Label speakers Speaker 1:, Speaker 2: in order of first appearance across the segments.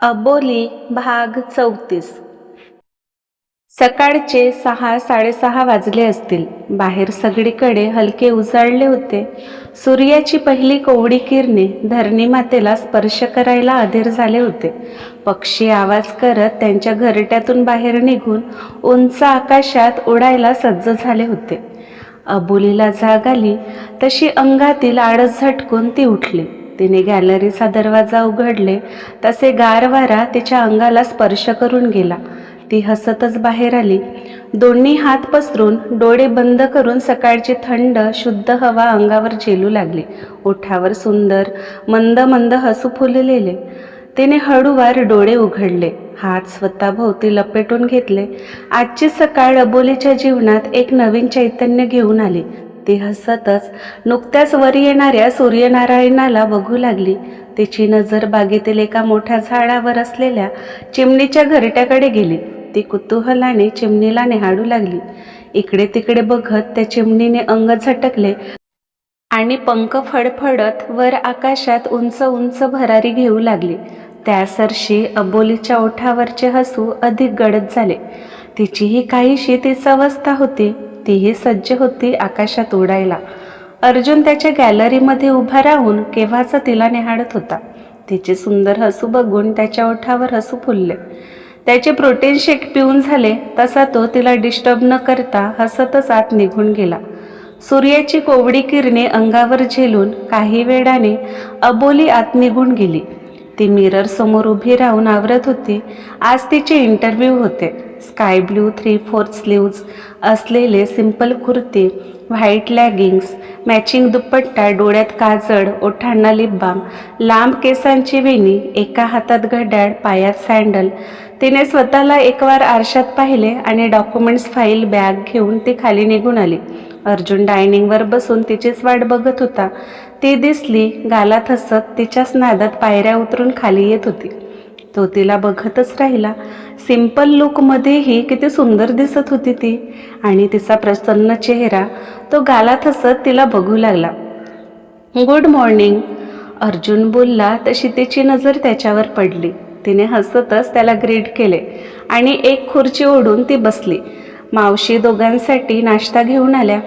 Speaker 1: अबोली भाग चौतीस. सकाळचे सहा साडेसहा वाजले असतील. बाहेर सगळीकडे हलके उजाळले होते. सूर्याची पहिली कोवडी किरणे धरणी मातेला स्पर्श करायला अधीर झाले होते. पक्षी आवाज करत त्यांच्या घरट्यातून बाहेर निघून उंच आकाशात उडायला सज्ज झाले होते. अबोलीला जाग आली. तशी अंगातील आळस झटकून ती उठली. तिने गॅलरीचा दरवाजा उघडले तसे गार वारा तिच्या अंगाला स्पर्श करून गेला. ती हसतच बाहेर आली. दोन्ही हात पसरून डोळे बंद करून सकाळची थंड शुद्ध हवा अंगावर झेलू लागली. ओठावर सुंदर मंद मंद हसू फुललेले. तिने हळूवार डोळे उघडले. हात स्वतःभोवती लपेटून घेतले. आजची सकाळ अबोलीच्या जीवनात एक नवीन चैतन्य घेऊन आली. ती हसतच नुकत्याच वर येणाऱ्या सूर्यनारायणाला बघू लागली. तिची नजर बागेतील एका मोठ्या झाडावर असलेल्या चिमणीच्या घरट्याकडे गेली. ती कुतूहलाने चिमणीला निहाडू लागली. इकडे तिकडे बघत त्या चिमणीने अंग झटकले आणि पंख फडफडत वर आकाशात उंच उंच भरारी घेऊ लागली. त्यासरशी अबोलीच्या ओठावरचे हसू अधिक गडद झाले. तिचीही काहीशी तीच अवस्था होती. तीही सज्ज होती आकाशात उडायला. अर्जुन त्याच्या गॅलरीमध्ये उभा राहून केव्हाचा तिला निहाळत होता. तिचे सुंदर हसू बघून त्याच्या ओठावर हसू फुलले. त्याचे प्रोटीन शेक पिऊन झाले तसा तो तिला डिस्टर्ब न करता हसतच आत निघून गेला. सूर्याची कोवडी किरणे अंगावर झेलून काही वेळाने अबोली आत निघून गेली. ती मिरर समोर उभी राहून आवरत होती. आज तिचे इंटरव्ह्यू होते. Sky blue three fourth sleeves असलेले simple kurti white leggings matching dupatta डोळ्यात काजळ ओठांना लिपबाम लांब केसांची वेणी एका हातात घड्याळ पायात सँडल तिने स्वतःला एक वार आरशात पाहिले आणि डॉक्युमेंट्स फाईल बॅग घेऊन ती खाली निघून आली. अर्जुन डायनिंगवर बसून तिचीच वाट बघत होता. ती दिसली गालात हसत तिच्याच नादात पायऱ्या उतरून खाली येत होती. तो तिला बघतच राहिला. सिंपल लुकमध्येही किती सुंदर दिसत होती ती आणि तिचा प्रसन्न चेहरा तो गालात हसत तिला बघू लागला. गुड मॉर्निंग अर्जुन बोलला तशी तिची नजर त्याच्यावर पडली. तिने हसतच त्याला ग्रीट केले आणि एक खुर्ची ओढून ती बसली. मावशी दोघांसाठी नाश्ता घेऊन आल्या.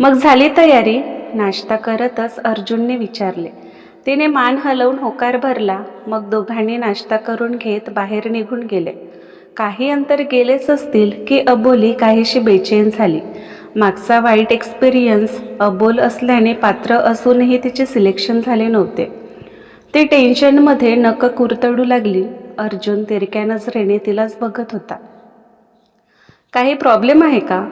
Speaker 1: मग झाली तयारी? नाश्ता करतच अर्जुनने विचारले. तिने मान हलवून होकार भरला. मग दोघांनी नाश्ता करून घेत बाहेर निघून गेले. काही अंतर गेलेच असतील की अबोली काहीशी बेचैन झाली. मागचा वाईट एक्सपिरियन्स अबोल असल्याने पात्र असूनही तिचे सिलेक्शन झाले नव्हते. ती टेन्शनमध्ये नक कुरतडू लागली. अर्जुन तिरक्या नजरेने तिलाच बघत होता. काही प्रॉब्लेम आहे का?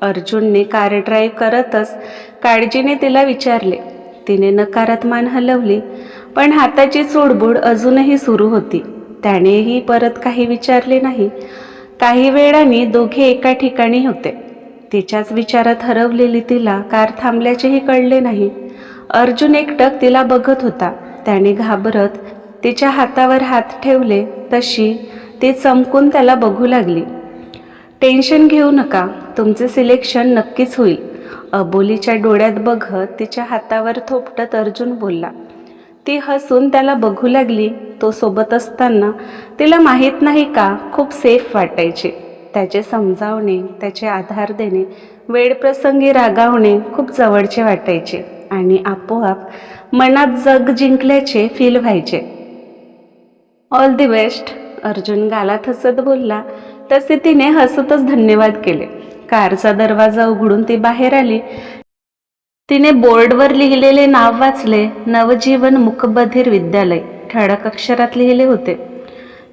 Speaker 1: अर्जुनने कार ड्राईव्ह करतच काळजीने तिला विचारले. तिने नकारात मान हलवली पण हाताची चोडबुड अजूनही सुरू होती. त्यानेही परत काही विचारले नाही. काही वेळाने दोघे एका ठिकाणी होते. तिच्याच विचारात हरवलेली तिला कार थांबल्याचेही कळले नाही. अर्जुन एकटक तिला बघत होता. त्याने घाबरत तिच्या हातावर हात ठेवले तशी ती चमकून त्याला बघू लागली. टेन्शन घेऊ नका. तुमचे सिलेक्शन नक्कीच होईल. अबोलीच्या डोळ्यात बघत तिच्या हातावर थोपटत अर्जुन बोलला ती हसून त्याला बघू लागली. तो सोबत असताना तिला माहीत नाही का खूप सेफ वाटायचे. त्याचे समजावणे त्याचे आधार देणे वेळप्रसंगी रागावणे खूप जवळचे वाटायचे आणि आपोआप मनात जग जिंकल्याचे फील व्हायचे. ऑल दी बेस्ट अर्जुन गालात हसत बोलला. तसे तिने हसतच धन्यवाद केले. कारचा दरवाजा उघडून ती बाहेर आली. तिने बोर्डवर लिहिलेले नाव वाचले नवजीवन मुकबधीर विद्यालय ठळक अक्षरात लिहिले होते.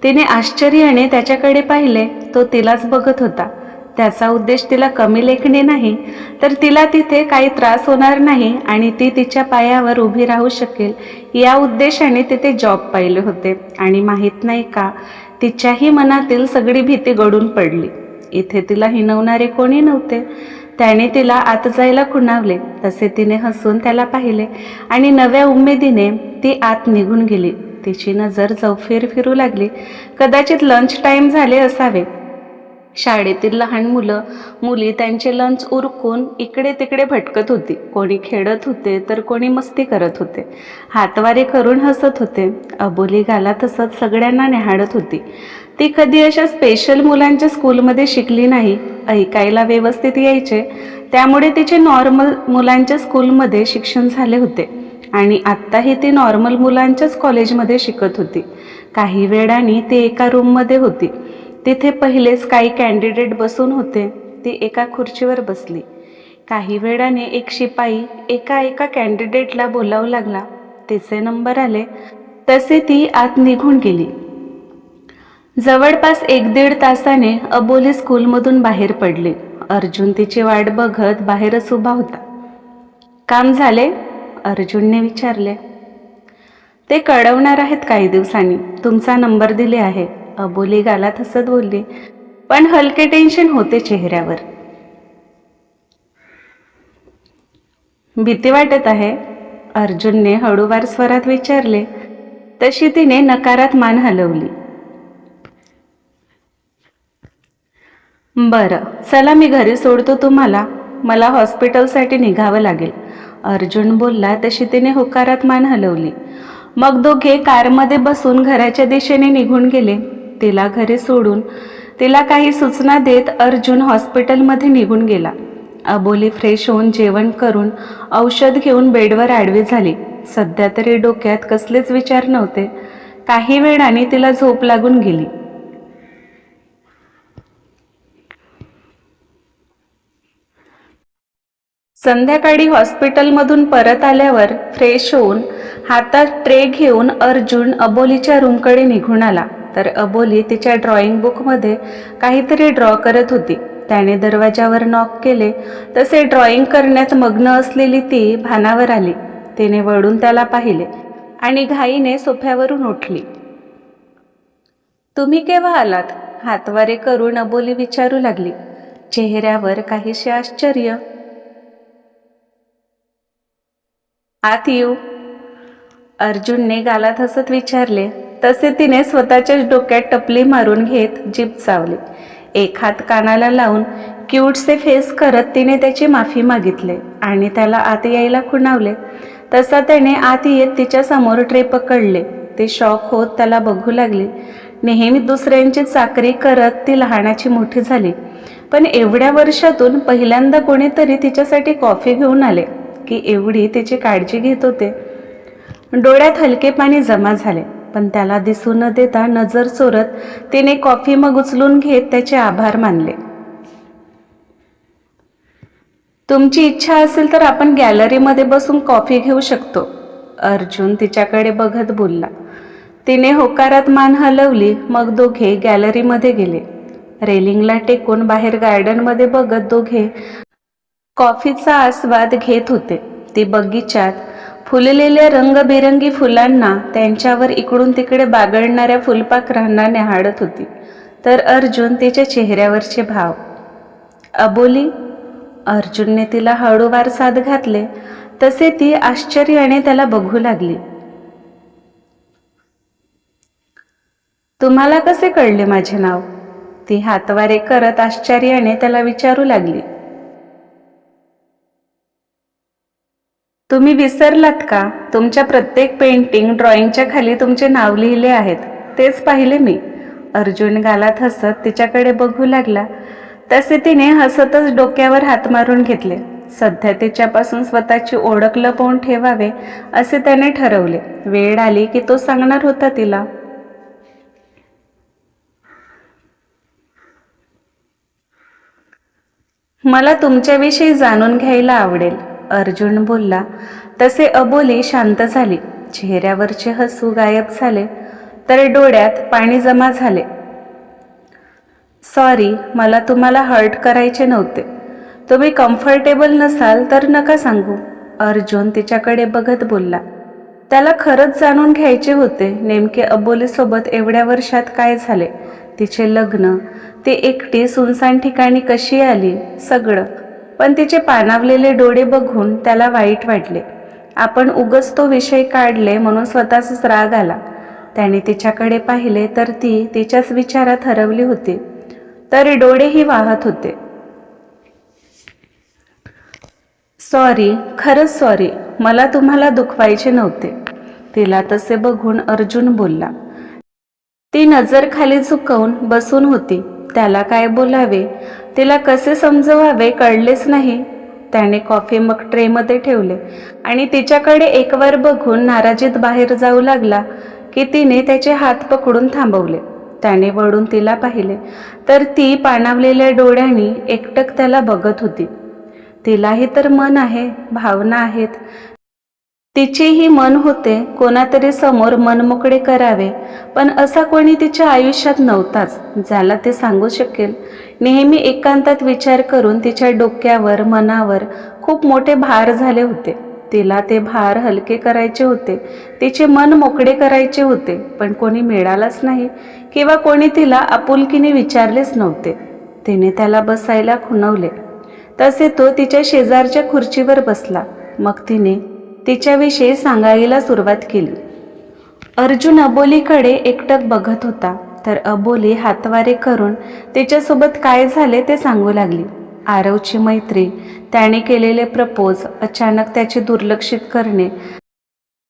Speaker 1: तिने आश्चर्याने त्याच्याकडे पाहिले तो तिलाच बघत होता. त्याचा उद्देश तिला कमी लेखणे नाही तर तिला तिथे काही त्रास होणार नाही आणि ती तिच्या पायावर उभी राहू शकेल. या उद्देशाने तिथे जॉब पाहिले होते आणि माहीत नाही का तिच्याही मनातील सगळी भीती गडून पडली. इथे तिला हिनवणारे कोणी नव्हते. त्याने तिला आत जायला खुणावले. तसे तिने हसून त्याला पाहिले आणि नव्या उमेदीने ती आत निघून गेली. तिची नजर चौफेर फिरू लागली. कदाचित लंच टाईम झाले असावे. शाळेतील लहान मुलं मुली त्यांचे लंच उरकून इकडे तिकडे भटकत होती. कोणी खेळत होते तर कोणी मस्ती करत होते. हातवारे करून हसत होते. अबोली घालत हसत सगळ्यांना निहाळत होती. ती कधी अशा स्पेशल मुलांच्या स्कूलमध्ये शिकली नाही ऐकायला व्यवस्थित यायचे. त्यामुळे तिचे नॉर्मल मुलांच्या स्कूलमध्ये शिक्षण झाले होते. आणि आत्ताही ती नॉर्मल मुलांच्याच कॉलेजमध्ये शिकत होती. काही वेळाने ती एका रूममध्ये होती. तिथे पहिलेच काही कॅन्डिडेट बसून होते. ती एका खुर्चीवर बसली. काही वेळाने एक शिपाई एका एका कॅन्डिडेटला बोलावू लागला. तिचे नंबर आले. तसे ती आत निघून गेली. जवळपास एक दीड तासाने अबोली स्कूलमधून बाहेर पडले. अर्जुन तिची वाट बघत बाहेरच उभा होता. काम झाले? अर्जुनने विचारले. ते कळवणार आहेत काही दिवसांनी. तुमचा नंबर दिले आहे. अबोली गालात हसत बोलली. पण हलके टेन्शन होते चेहऱ्यावर. भीती वाटत आहे. अर्जुनने हळूवार स्वरात विचारले. तशी तिने नकारात मान हलवली. बरं चला मी घरी सोडतो तुम्हाला. मला हॉस्पिटलसाठी निघावं लागेल. अर्जुन बोलला तशी तिने होकारात मान हलवली. मग दोघे कारमध्ये बसून घराच्या दिशेने निघून गेले. तिला घरी सोडून तिला काही सूचना देत अर्जुन हॉस्पिटलमध्ये निघून गेला. अबोली फ्रेश होऊन जेवण करून औषध घेऊन बेडवर आडवी झाली. सध्या तरी डोक्यात कसलेच विचार नव्हते. काही वेळाने तिला झोप लागून गेली. संध्याकाळी हॉस्पिटलमधून परत आल्यावर फ्रेश होऊन हातात ट्रे घेऊन अर्जुन अबोलीच्या रूमकडे निघून आला. तर अबोली तिच्या ड्रॉइंग बुकमध्ये काहीतरी ड्रॉ करत होती. त्याने दरवाजावर नॉक केले. तसे ड्रॉइंग करण्यात मग्न असलेली ती भानावर आली. तिने वळून त्याला पाहिले आणि घाईने सोफ्यावरून उठली. तुम्ही केव्हा आलात? हातवारे करून अबोली विचारू लागली. चेहऱ्यावर काहीसे आश्चर्य. आत येऊ. अर्जुनने गालात हसत विचारले. तसे तिने स्वतःच्याच डोक्यात टपली मारून घेत जीप चावली. एक हात कानाला लावून क्यूटचे फेस करत तिने त्याची माफी मागितले आणि त्याला आत यायला खुणावले. तसा त्याने आत येत तिच्या समोर ट्रे पकडले. ते शॉक होत त्याला बघू लागली. नेहमी दुसऱ्यांची चाकरी करत ती लहानाची मोठी झाली. पण एवढ्या वर्षातून पहिल्यांदा कोणीतरी तिच्यासाठी कॉफी घेऊन आले की एवढी तिची काळजी घेत होते. डोळ्यात हलके पाणी जमा झाले. पण त्याला दिसू न देता नजर चोरत तिने कॉफी मग उचलून घेत त्याचे आभार मानले. तुमची इच्छा असेल तर आपण गॅलरीमध्ये बसून कॉफी घेऊ शकतो अर्जुन तिच्याकडे बघत बोलला. तिने होकारात मान हलवली मग दोघे गॅलरीमध्ये गेले. रेलिंगला टेकून बाहेर गार्डनमध्ये बघत दोघे कॉफीचा आस्वाद घेत होते. ती बगीचात फुललेल्या रंगबेरंगी फुलांना त्यांच्यावर इकडून तिकडे बागडणाऱ्या फुलपाखरांना निहाळत होती. तर अर्जुन तिच्या चेहऱ्यावरचे भाव. अबोली अर्जुनने तिला हळूवार साथ घातले. तसे ती आश्चर्याने त्याला बघू लागली. तुम्हाला कसे कळले माझे नाव? ती हातवारे करत आश्चर्याने त्याला विचारू लागली. तुम्ही विसरलात का? तुमच्या प्रत्येक पेंटिंग ड्रॉइंगच्या खाली तुमचे नाव लिहिले आहेत. तेच पाहिले मी. अर्जुन गालात हसत तिच्याकडे बघू लागला. तसे तिने हसतच डोक्यावर हात मारून घेतले. सध्या तिच्यापासून स्वतःची ओळख लपवून ठेवावे असे त्याने ठरवले. वेळ आली की तो सांगणार होता तिला. मला तुमच्याविषयी जाणून घ्यायला आवडेल. अर्जुन बोलला तसे अबोली शांत झाली. चेहऱ्यावरचे हसू गायब झाले. तर डोळ्यात पाणी जमा झाले. सॉरी मला तुम्हाला हर्ट करायचे नव्हते. तुम्ही कम्फर्टेबल नसाल तर नका सांगू. अर्जुन तिच्याकडे बघत बोलला त्याला खरंच जाणून घ्यायचे होते नेमके अबोलीसोबत एवढ्या वर्षात काय झाले. तिचे लग्न ती एकटी सुनसान ठिकाणी कशी आली सगळं पण तिचे पाणावलेले डोळे बघून त्याला वाईट वाटले. आपण उगच तो विषय काढले म्हणून स्वतःचाच राग आला. त्याने तिच्याकडे पाहिले तर ती तिच्याच विचारात हरवली होती. तर डोळेही वाहत होते. सॉरी खरंच सॉरी. मला तुम्हाला दुखवायचे नव्हते. तिला तसे बघून अर्जुन बोलला. ती नजर खाली झुकवून बसून होती. त्याला काय बोलावे? तिला कसे समजवावे कळलेच नाही. त्याने कॉफी मग ट्रेमध्ये ठेवले आणि तिच्याकडे एकवार बघून नाराजीत बाहेर जाऊ लागला की तिने त्याचे हात पकडून थांबवले. त्याने वळून तिला पाहिले. तर ती पाणावलेल्या डोळ्यांनी एकटक त्याला बघत होती. तिलाही तर मन आहे भावना आहेत. तिचेही मन होते कोणातरी समोर मनमोकळे करावे. पण असा कोणी तिच्या आयुष्यात नव्हताच ज्याला ते सांगू शकेल. नेहमी एकांतात विचार करून तिच्या डोक्यावर मनावर खूप मोठे भार झाले होते. तिला ते भार हलके करायचे होते. तिचे मन मोकळे करायचे होते पण कोणी मिळालाच नाही किंवा कोणी तिला आपुलकीने विचारलेच नव्हते. तिने त्याला बसायला खुणवले. तसे तो तिच्या शेजारच्या खुर्चीवर बसला. मग तिने तिच्याविषयी सांगायला सुरुवात केली. अर्जुन अबोलीकडे एकटक बघत होता तर अबोली हातवारे करून तिच्यासोबत काय झाले ते सांगू लागली. आरवची मैत्री त्याने केलेले प्रपोज अचानक त्याचे दुर्लक्षित करणे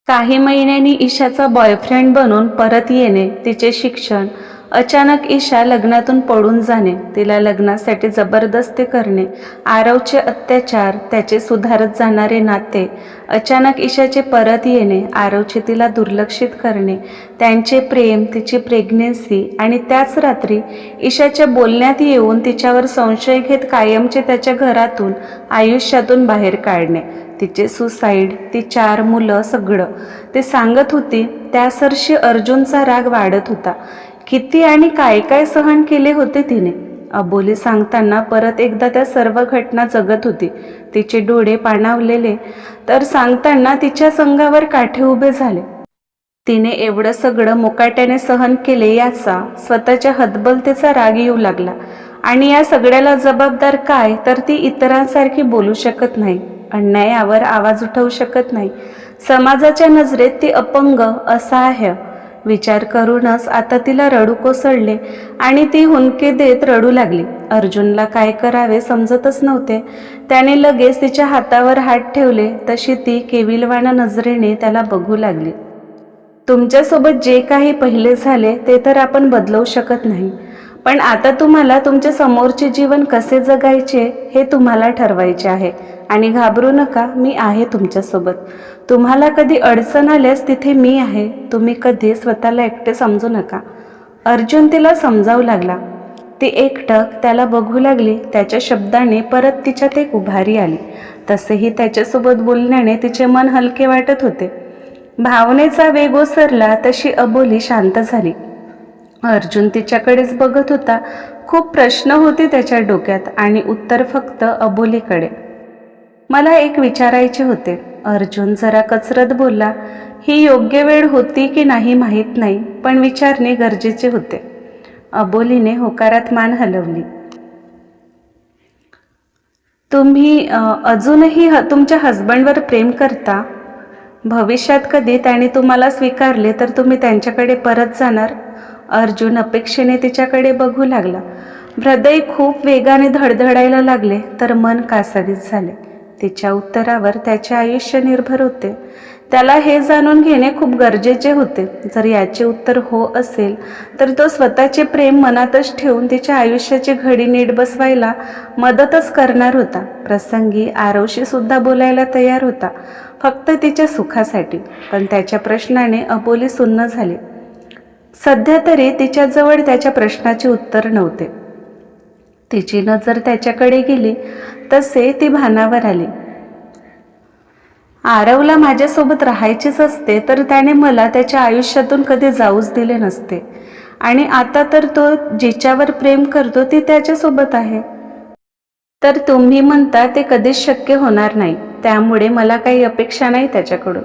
Speaker 1: काही महिन्यांनी ईशाचा बॉयफ्रेंड बनून परत येणे तिचे शिक्षण अचानक ईशा लग्नातून पळून जाणे तिला लग्नासाठी जबरदस्ती करणे आरवचे अत्याचार त्याचे सुधारत जाणारे नाते अचानक ईशाचे परत येणे आरवचे तिला दुर्लक्षित करणे त्यांचे प्रेम तिची प्रेग्नेन्सी आणि त्याच रात्री ईशाच्या बोलण्यात येऊन तिच्यावर संशय घेत कायमचे त्याच्या घरातून आयुष्यातून बाहेर काढणे. तिचे सुसाईड ती चार मुलं सगळं. ते सांगत होती त्यासरशी अर्जुनचा राग वाढत होता. किती आणि काय काय सहन केले होते तिने. अबोली सांगताना परत एकदा त्या सर्व घटना जगत होती. तिचे डोळे पाणावलेले तर सांगताना तिच्या संघावर काठे उभे झाले. तिने एवढं सगळं मुकाट्याने सहन केले याचा स्वतःच्या हतबलतेचा राग येऊ लागला. आणि या सगळ्याला जबाबदार काय तर ती इतरांसारखी बोलू शकत नाही अन्यायावर आवाज उठवू शकत नाही. समाजाच्या नजरेत ती अपंग असहाय्य विचार करूनच आता तिला रडू कोसळले आणि ती हुंदके देत रडू लागली. अर्जुनला काय करावे समजतच नव्हते. त्याने लगेच तिच्या हातावर हात ठेवले तशी ती केविलवाणा नजरेने त्याला बघू लागली. तुमच्यासोबत जे काही पहिले झाले ते तर आपण बदलवू शकत नाही. पण आता तुम्हाला तुमच्या समोरचे जीवन कसे जगायचे हे तुम्हाला ठरवायचे आहे. आणि घाबरू नका मी आहे तुमच्यासोबत. तुम्हाला कधी अडचण आल्यास तिथे मी आहे. तुम्ही कधी स्वतःला एकटे समजू नका. अर्जुन तिला समजावू लागला. ती एकटक त्याला बघू लागली. त्याच्या शब्दाने परत तिच्यात एक उभारी आली. तसेही त्याच्यासोबत बोलण्याने तिचे मन हलके वाटत होते. भावनेचा वेग ओसरला तशी अबोली शांत झाली. अर्जुन तिच्याकडेच बघत होता. खूप प्रश्न होते त्याच्या डोक्यात आणि उत्तर फक्त अबोलीकडे. मला एक विचारायचे होते. अर्जुन जरा कचरत बोलला ही योग्य वेळ होती की नाही माहीत नाही पण विचारणे गरजेचे होते. अबोलीने होकारात मान हलवली. तुम्ही अजूनही ह तुमच्या हजबंडवर प्रेम करता? भविष्यात कधी त्याने तुम्हाला स्वीकारले तर तुम्ही त्यांच्याकडे परत जाणार? अर्जुन अपेक्षेने तिच्याकडे बघू लागला. हृदय खूप वेगाने धडधडायला लागले तर मन कासावीस झाले. तिच्या उत्तरावर त्याचे आयुष्य निर्भर होते. त्याला हे जाणून घेणे खूप गरजेचे होते. जर याचे उत्तर हो असेल तर तो स्वतःचे प्रेम मनातच ठेवून तिच्या आयुष्याची घडी नीट बसवायला मदतच करणार होता. प्रसंगी आरवशीसुद्धा बोलायला तयार होता फक्त तिच्या सुखासाठी. पण त्याच्या प्रश्नाने अबोली सुन्न झाली. सध्या तरी तिच्याजवळ त्याच्या प्रश्नाचे उत्तर नव्हते. तिची नजर त्याच्याकडे गेली तसे ती भानावर आली. आरवला माझ्यासोबत राहायचीच असते तर त्याने मला त्याच्या आयुष्यातून कधी जाऊच दिले नसते. आणि आता तर तो जिच्यावर प्रेम करतो ती त्याच्यासोबत आहे. तर तुम्ही म्हणता ते कधीच शक्य होणार नाही त्यामुळे मला काही अपेक्षा नाही त्याच्याकडून.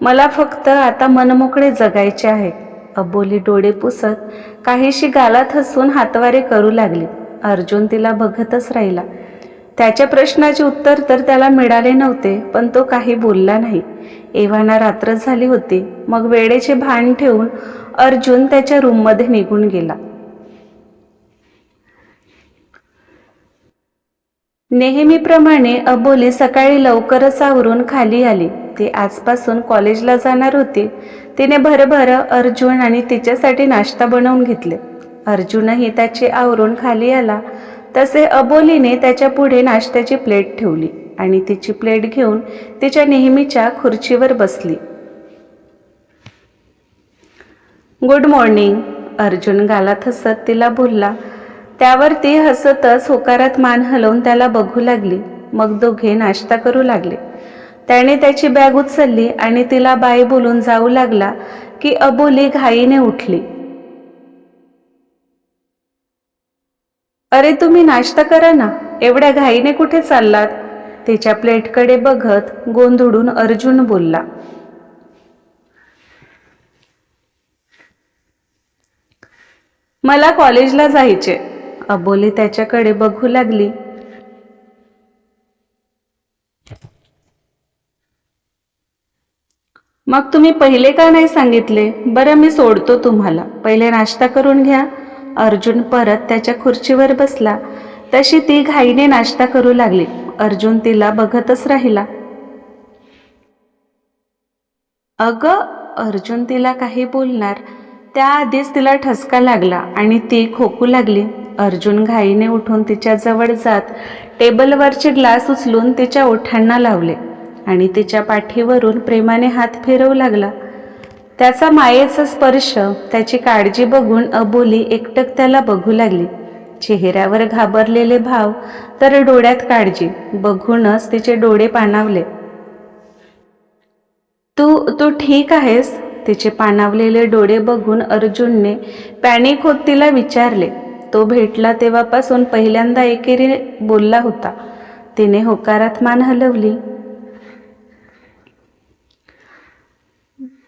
Speaker 1: मला फक्त आता मनमोकळे जगायचे आहे. अबोली डोळे पुसत काहीशी गालात हसून हातवारे करू लागली. अर्जुन तिला बघतच राहिला. त्याच्या प्रश्नाचे उत्तर तर त्याला मिळाले नव्हते पण तो काही बोलला नाही. एव्हाना रात्र झाली होती. मग वेळेचे भान ठेवून अर्जुन त्याच्या रूममध्ये निघून गेला. नेहमीप्रमाणे अबोली सकाळी लवकरच आवरून खाली आली. ती आजपासून कॉलेजला जाणार होती. तिने भरभर अर्जुन आणि तिच्यासाठी नाश्ता बनवून घेतले. अर्जुनही त्याचे आवरून खाली आला. तसे अबोलीने त्याच्या पुढे नाश्त्याची प्लेट ठेवली आणि तिची प्लेट घेऊन तिच्या नेहमीच्या खुर्चीवर बसली. गुड मॉर्निंग अर्जुन गालात हसत तिला बोलला. त्यावर ती हसतच होकारात मान हलवून त्याला बघू लागली. मग दोघे नाश्ता करू लागले. त्याने त्याची बॅग उचलली आणि तिला बाई बोलून जाऊ लागला की अबोली घाईने उठली. अरे तुम्ही नाश्ता करा ना एवढ्या घाईने कुठे चाललात? तिच्या प्लेटकडे बघत गोंधळून अर्जुन बोलला. मला कॉलेजला जायचे. अबोली त्याच्याकडे बघू लागली. मग तुम्ही पहिले का नाही सांगितले? बरं मी सोडतो तुम्हाला. पहिले नाश्ता करून घ्या. अर्जुन परत त्याच्या खुर्चीवर बसला. तशी ती घाईने नाश्ता करू लागली. अर्जुन तिला बघतच राहिला. अगं अर्जुन तिला काही बोलणार. त्याआधीच तिला ठसका लागला आणि ती खोकू लागली. अर्जुन घाईने उठून तिच्या जवळ जात टेबलवरचे ग्लास उचलून तिच्या ओठांना लावले. आणि तिच्या पाठीवरून प्रेमाने हात फिरवू लागला. त्याचा मायेचा स्पर्श त्याची काळजी बघून अबोली एकटक त्याला बघू लागली. चेहऱ्यावर घाबरलेले भाव तर डोळ्यात काळजी. बघूनच तिचे डोळे पाणावले. तू तू ठीक आहेस? तिचे पाणावलेले डोळे बघून अर्जुनने पॅनिक होत तिला विचारले. तो भेटला तेव्हापासून पहिल्यांदा एकेरी बोलला होता. तिने होकारात मान हलवली.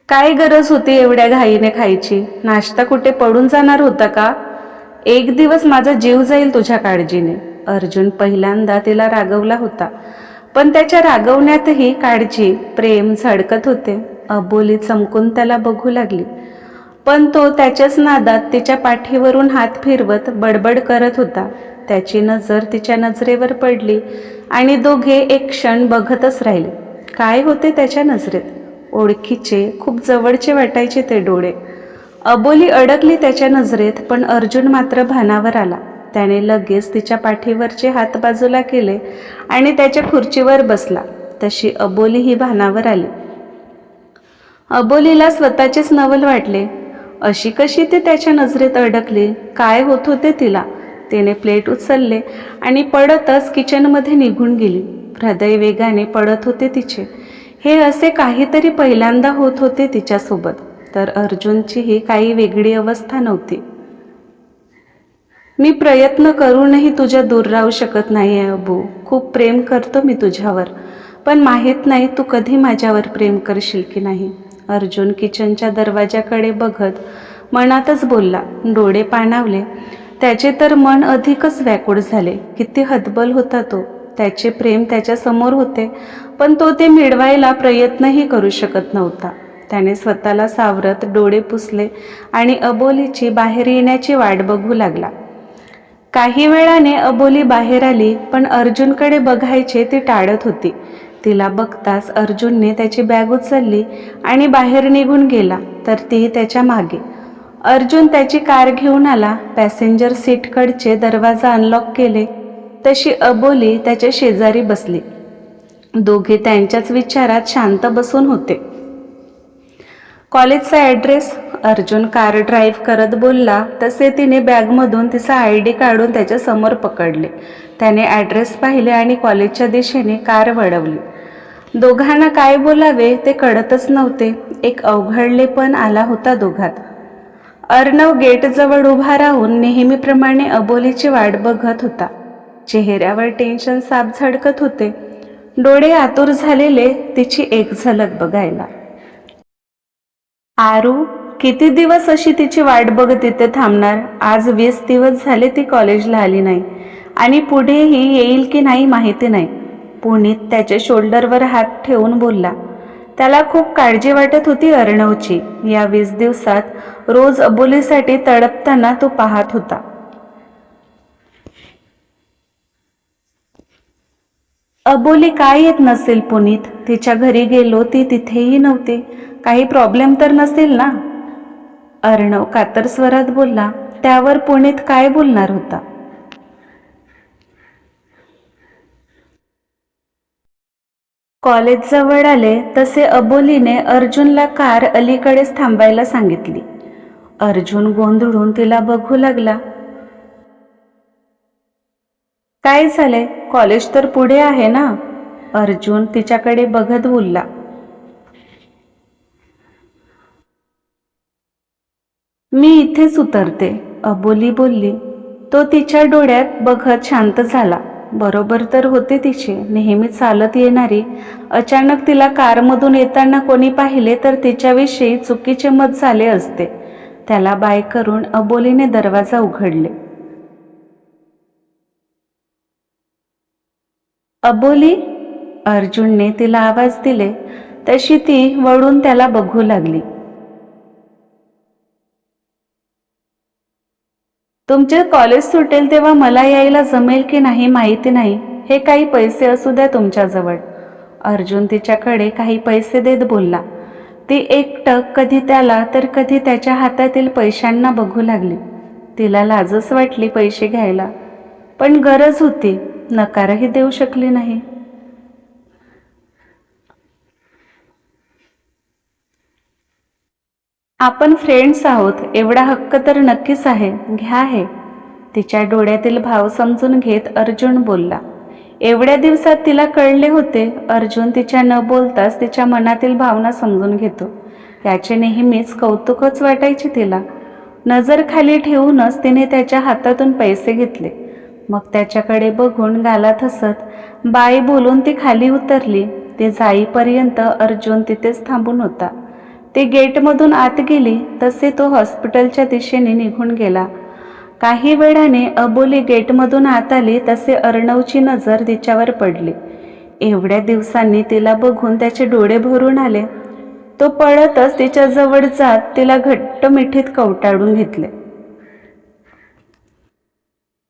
Speaker 1: काय गरज होती एवढ्या घाईने खायची? नाश्ता कुठे पडून जाणार होता का? एक दिवस माझा जीव जाईल तुझ्या काळजीने. अर्जुन पहिल्यांदा तिला रागवला होता. पण त्याच्या रागवण्यातही काळजी प्रेम झडकत होते. अबोली चमकून त्याला बघू लागली. पण तो त्याच्याच नादात तिच्या पाठीवरून हात फिरवत बडबड करत होता. त्याची नजर तिच्या नजरेवर पडली आणि दोघे एक क्षण बघतच राहिले. काय होते त्याच्या नजरेत? ओळखीचे खूप जवळचे वाटायचे ते डोळे. अबोली अडकली त्याच्या नजरेत पण अर्जुन मात्र भानावर आला. त्याने लगेच तिच्या पाठीवरचे हात बाजूला केले आणि त्याच्या खुर्चीवर बसला. तशी अबोली ही भानावर आली. अबोलीला स्वतःचेच नवल वाटले. अशी कशी ती त्याच्या नजरेत अडकली? काय होत होते तिला? तिने प्लेट उचलले आणि पडतच किचनमध्ये निघून गेली. हृदय वेगाने पडत होते तिचे. हे असे काहीतरी पहिल्यांदा होत होते तिच्यासोबत तर अर्जुनची ही काही वेगळी अवस्था नव्हती. मी प्रयत्न करूनही तुझ्या दूर राहू शकत नाही आहे अबू. खूप प्रेम करतो मी तुझ्यावर पण माहीत नाही तू कधी माझ्यावर प्रेम करशील की नाही. अर्जुन किचनच्या दरवाजाकडे बघत मनातच बोलला डोळे पाणावले. त्याचे तर मन अधिकच व्याकुळ झाले. किती हतबल होता तो. त्याचे प्रेम त्याच्यासमोर होते पण तो ते मिळवायला प्रयत्नही करू शकत नव्हता. त्याने स्वतःला सावरत डोळे पुसले आणि अबोलीची बाहेर येण्याची वाट बघू लागला. काही वेळाने अबोली बाहेर आली पण अर्जुनकडे बघायचे ती टाळत होती. तिला बघताच अर्जुनने त्याची बॅग उचलली आणि बाहेर निघून गेला तर ती त्याच्यामागे. अर्जुन त्याची कार घेऊन आला पॅसेंजर सीटकडचे दरवाजा अनलॉक केले तशी अबोली त्याच्या शेजारी बसली. दोघे त्यांच्याच विचारात शांत बसून होते. कॉलेजचा ॲड्रेस? अर्जुन कार ड्राईव्ह करत बोलला. तसे तिने बॅगमधून तिचा आय डी काढून त्याच्यासमोर पकडले. त्याने ॲड्रेस पाहिले आणि कॉलेजच्या दिशेने कार वळवली. दोघांना काय बोलावे ते कळतच नव्हते. एक अवघडलेपण आला होता दोघात. अर्णव गेटजवळ उभा राहून नेहमीप्रमाणे अबोलीची वाट बघत होता. चेहऱ्यावर टेन्शन साप झडकत होते. डोळे आतुर झालेले तिची एक झलक बघायला. आरू किती दिवस अशी तिची वाट बघत इथे थांबणार? आज वीस दिवस झाले ती कॉलेजला आली नाही. आणि पुढेही येईल की नाही माहिती नाही. पुनीत त्याच्या शोल्डरवर हात ठेवून बोलला. त्याला खूप काळजी वाटत होती अर्णवची. या वीस दिवसात रोज अबोलीसाठी तडपताना तो पाहत होता. अबोली काय येत नसेल पुनीत? तिच्या घरी गेलो ती तिथेही नव्हती. काही प्रॉब्लेम तर नसेल ना? अर्णव कातर स्वरात बोलला त्यावर पुणेत काय बोलणार होता? कॉलेज जवळ आले तसे अबोलीने अर्जुनला कार अलीकडेच थांबायला सांगितली. अर्जुन गोंधळून तिला बघू लागला. काय झालंय? कॉलेज तर पुढे आहे ना? अर्जुन तिच्याकडे बघत बोलला. मी इथेच उतरते अबोली बोलली. तो तिच्या डोळ्यात बघत शांत झाला. बरोबर तर होते तिचे नेहमी चालत येणारी. अचानक तिला कारमधून येताना कोणी पाहिले तर तिच्याविषयी चुकीचे मत झाले असते. त्याला बाय करून अबोलीने दरवाजा उघडले. अबोली अर्जुनने तिला आवाज दिले. तशी ती वळून त्याला बघू लागली. तुमचे कॉलेज सुटेल तेव्हा मला यायला जमेल की नाही माहिती नाही. हे काही पैसे असू द्या तुमच्याजवळ. अर्जुन तिच्याकडे काही पैसे देत बोलला. ती एकटक कधी त्याला तर कधी त्याच्या हातातील पैशांना बघू लागली. तिला लाजच वाटली पैसे घ्यायला. पण गरज होती. नकारही देऊ शकले नाही. आपण फ्रेंड्स आहोत एवढा हक्क तर नक्कीच आहे. घ्या हे. तिच्या डोळ्यातील भाव समजून घेत अर्जुन बोलला. एवढ्या दिवसात तिला कळले होते अर्जुन तिच्या न बोलताच तिच्या मनातील भावना समजून घेतो. याचे नेहमीच कौतुकच वाटायचे तिला. नजर खाली ठेवूनच तिने त्याच्या हातातून पैसे घेतले. मग त्याच्याकडे बघून घालत हसत बाई बोलून ती खाली उतरली. ते जाईपर्यंत अर्जुन तिथेच थांबून होता. ते गेटमधून आत गेली तसे तो हॉस्पिटलच्या दिशेने निघून गेला. काही वेळाने अबोली गेटमधून आत आली तसे अर्णवची नजर तिच्यावर पडली. एवढ्या दिवसांनी तिला बघून त्याचे डोळे भरून आले. तो पळतच तिच्या जवळ जात तिला घट्ट मिठीत कवटाळून घेतले.